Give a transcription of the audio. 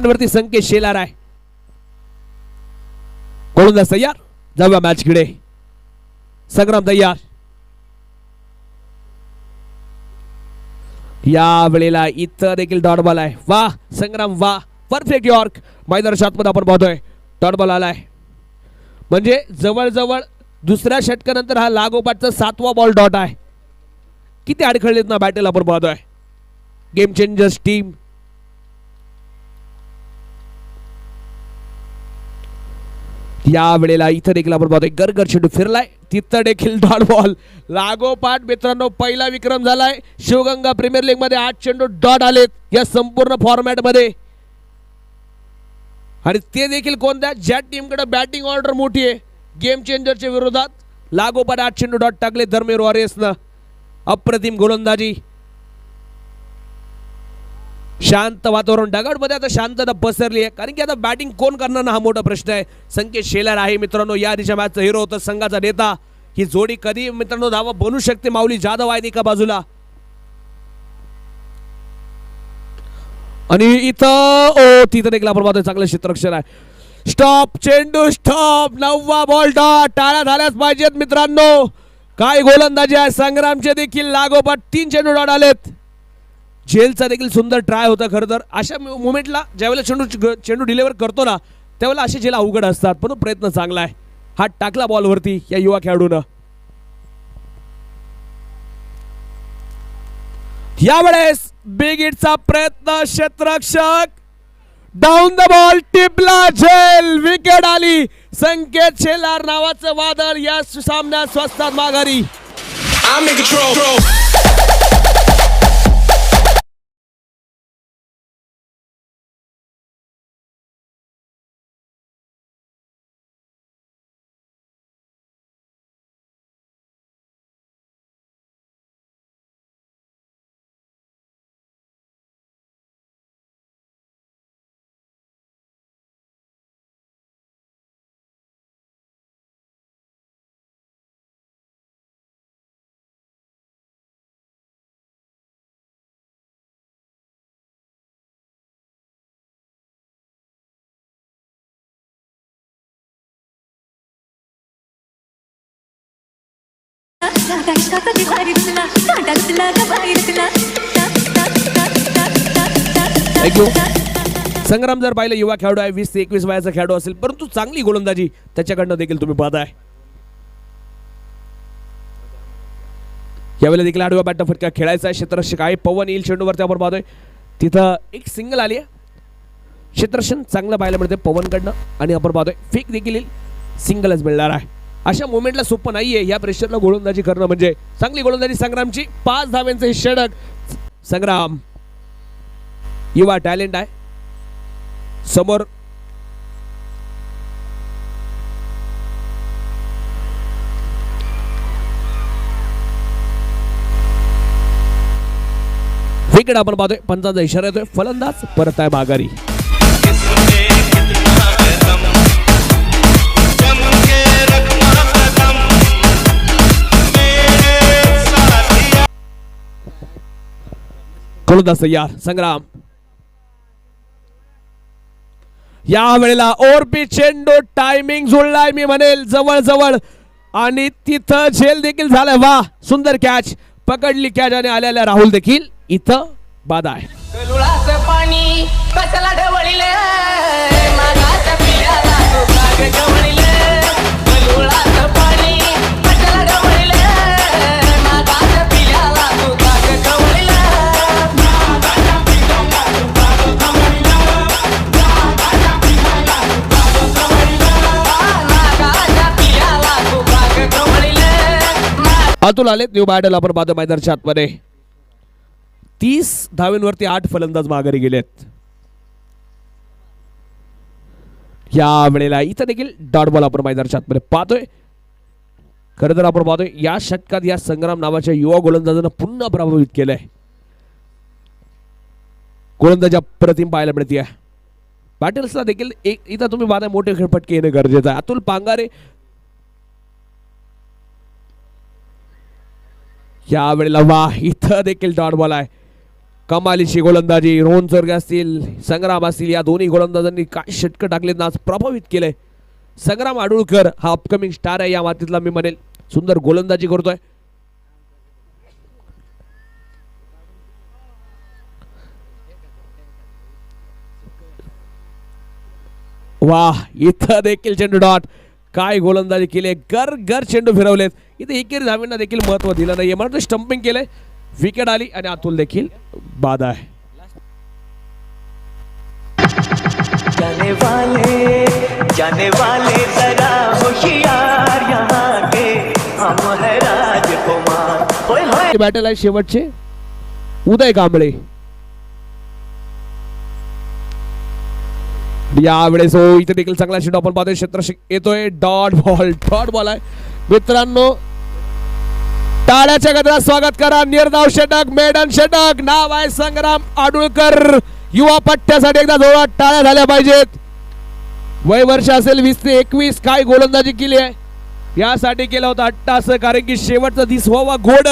वरती संकेत शेलार आहे. गोलंदाज तयार. जाऊया मॅच कडे. संग्राम तयार. या वेळेला इथं देखील डॉट बॉल आहे. वा संग्राम वा परफेक्ट यॉर्क मैदान आतमध्ये आपण पाहतोय. डॉट बॉल आलाय. म्हणजे जवळजवळ दुसऱ्या षटकानंतर हा लागोपाठचा सातवा बॉल डॉट आहे. किती अडखळलेत ना बॅटल आपण पाहतोय. गेम चेंजर्स टीम या वेळेला इथं देखील आपण पाहतोय गरगर चेंडू फिरलाय. तिथं देखील डॉट बॉल लागोपाठ मित्रांनो पहिला विक्रम झालाय. शिवगंगा प्रीमियर लीगमध्ये आठ चेंडू डॉट आलेत या संपूर्ण फॉर्मॅटमध्ये आणि ते देखील कोणत्या? ज्या टीमकडे बॅटिंग ऑर्डर मोठी आहे गेम चेंजरच्या विरोधात. लागोपाठ आठ चेंडू डॉट टाकले धर्मेर वॉरियर्सनं. अप्रतिम गोलंदाजी. शांत वातावरण. मध्ये आता शांतता पसरली आहे. कारण की आता बॅटिंग कोण करणार ना हा मोठा प्रश्न आहे. संकेत शेलार आहे मित्रांनो. या आधीच्या मॅचचा हिरो होता संघाचा नेता. ही जोडी कधी मित्रांनो धावा बनू शकते? माऊली जाधव आहे एका बाजूला. आणि इथं ओ तिथं देखील आपण पाहतोय चांगलं क्षेत्रक्षण आहे. स्टॉप चेंडू स्टॉप नववा बॉल डॉट टाळ्या झाल्याच पाहिजेत मित्रांनो. काय गोलंदाजी आहे? संग्रामचे देखील लागोपाठ तीन चेंडू डॉट आलेत. जेलचा देखील सुंदर ट्राय होता खरं तर. अशा मुमेंटला ज्यावेळेला चेंडू चेंडू डिलिव्हर करतो ना त्यावेळेला असे जेल अवघड असतात. पण प्रयत्न चांगला आहे. हात टाकला बॉलवरती या युवा खेळाडूनं. यावेळेस बिग प्रयत्न क्षेत्रक्षक डाऊन द बॉल टिपला झेल. विकेट आली. संकेत शेलार नावाचं वादळ या सामन्यात स्वस्तात माघारी. संग्राम जर पाहिलं युवा खेळाडू आहे वीस ते एकवीस वयाचा खेळाडू असेल परंतु चांगली गोलंदाजी त्याच्याकडनं देखील तुम्ही पाहताय. यावेळेला देखील आडव्या बॅट फटका खेळायचा आहे. क्षेत्ररक्षक आहे पवन येईल चेंडूवरती आपण पाहतोय. तिथं एक सिंगल आली आहे. चांगलं पाहायला मिळते पवनकडनं. आणि आपण पाहतोय फेक देखील येईल. सिंगलच मिळणार आहे. अशा मुवमेंटला सोपं नाहीये. या प्रेशरला गोलंदाजी करणं म्हणजे चांगली गोलंदाजी. संग्रामची पाच धाव्यांचं हे संग्राम युवा टॅलेंट आहे. समोर विकेट आपण पाहतोय. पंचांचा इशारा येतोय. फलंदाज परत आहे माघारी. गोलंदाज तयार संग्राम या वेळेला ओरपी चेंडू टायमिंग जुळलाय मी म्हणेल जवळ जवळ आणि तिथं झेल देखील झालाय वा सुंदर कॅच पकडली कॅच आणि आलेल्या राहुल देखील इथं बाद आहे गवळीले अतुल आले. न्यू बॅटल आपण पाहतो मैदानाच्या आतमध्ये. तीस धावेंवरती आठ फलंदाज माघारी गेलेत. या वेळेला इथं देखील डॉट बॉल आपण मैदानाच्या आतमध्ये पाहतोय. खरं तर आपण पाहतोय या षटकात या संग्राम नावाच्या युवा गोलंदाजानं पुन्हा प्रभावित केलंय. गोलंदाजा प्रतिम पाहायला मिळते बॅटल्सला देखील एक इथं तुम्ही पाहताय मोठे खेळपटके येणं गरजेचं आहे. अतुल पांगारे या वेळेला वा इथं देखील डॉट बॉल आहे. कमालीची गोलंदाजी रोहन चोरगे असतील संग्राम असतील या दोन्ही गोलंदाजांनी काय षटकं टाकले आज प्रभावित केलंय. संग्राम आडुळकर हा अपकमिंग स्टार आहे या मातीतला मी म्हणेल. सुंदर गोलंदाजी करतोय. वाह इथं देखील चेंडू डॉट. काय गोलंदाजी केली गर गर चेंडू फिरवलेत. इथे एकेरी धावींना देखील महत्त्व दिलं नाहीये. म्हणून स्टंपिंग केलंय. विकेट आली आणि अतुल देखील बाद आहे. जाने वाले जाने वाले जरा होशियार यहाँ के। हम है राजकुमार। होय होय बॅटल आहे शेवटचे. उदय कांबळे. यावेळेस हो इथे देखील चांगला शेट आपण पाहतोय. क्षेत्र येतोय. डॉट बॉल डॉट बॉल आहे. मित्रांनो टाळ्याच्या गजरात स्वागत करा. निर्धाव षटक मेडन षटक. नाव आहे संग्राम आडुळकर. युवा पट्ट्यासाठी एकदा जोरात टाळ्या झाल्या पाहिजेत. वय वर्ष असेल वीस ते एकवीस. काय गोलंदाजी केली आहे? यासाठी केला होता अट्टास कारण की शेवटचा दिस व्हावा घोड.